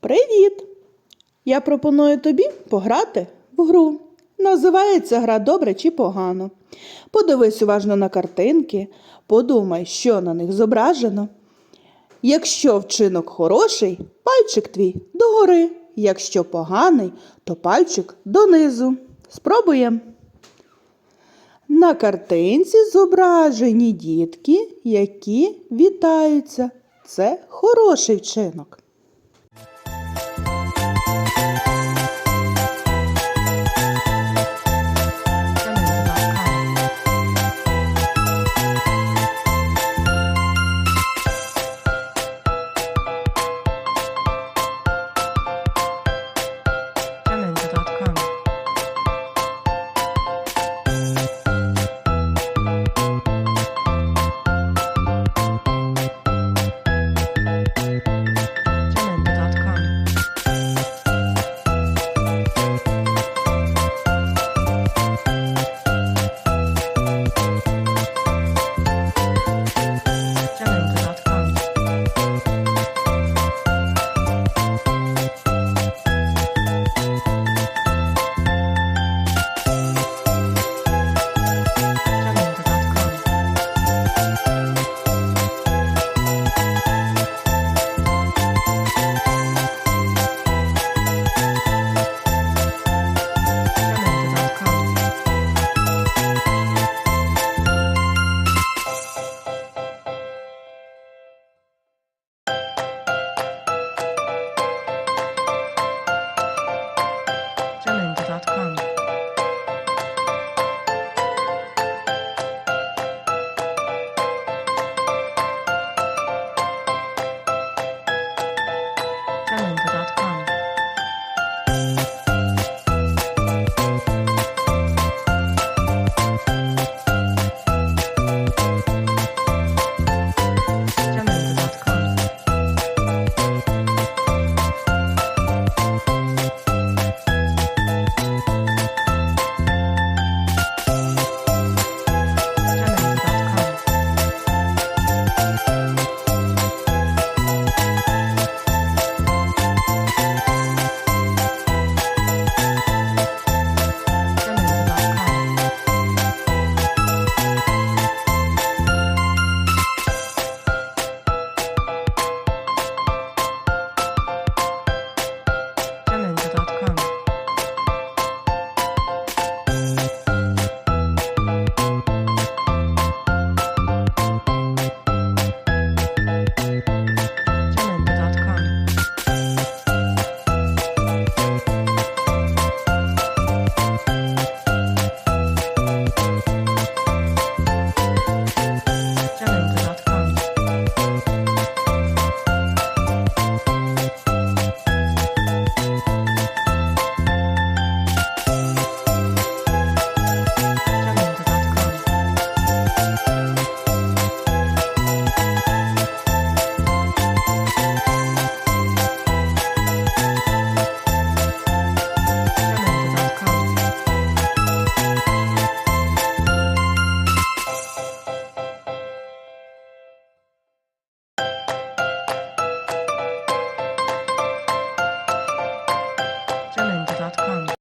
Привіт! Я пропоную тобі пограти в гру. Називається гра добре чи погано. Подивись уважно на картинки, подумай, що на них зображено. Якщо вчинок хороший, пальчик твій догори. Якщо поганий, то пальчик донизу. Спробуємо. На картинці зображені дітки, які вітаються. Це хороший вчинок.